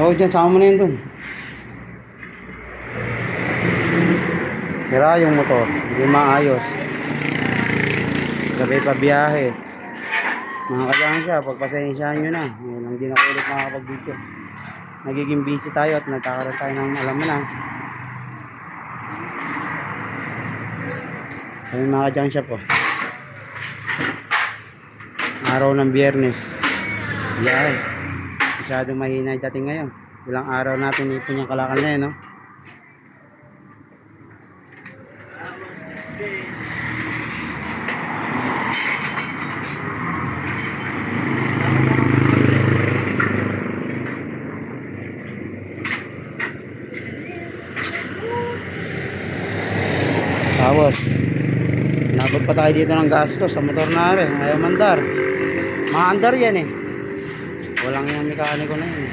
Oo, dyan, sama mo na yun dun. Sira yung motor, hindi maayos. Sabay pa biyahe. Mga kajansya, pagpasensyahan nyo na. Ngayon lang din ako ulit makakapag-video. Nagiging busy tayo at nagkakaroon tayo ng alam mo na. Ayun mga kajansya po. Araw ng biyernes. Yan. Masyadong mahina yung dating ngayon. Ilang araw natin ipon yung kalakal na yun, no? Tapos, nabot pa tayo dito ng gasto sa motor na rin. Ayaw mandar. Maandar yan eh. Walang yung mekaniko na yun.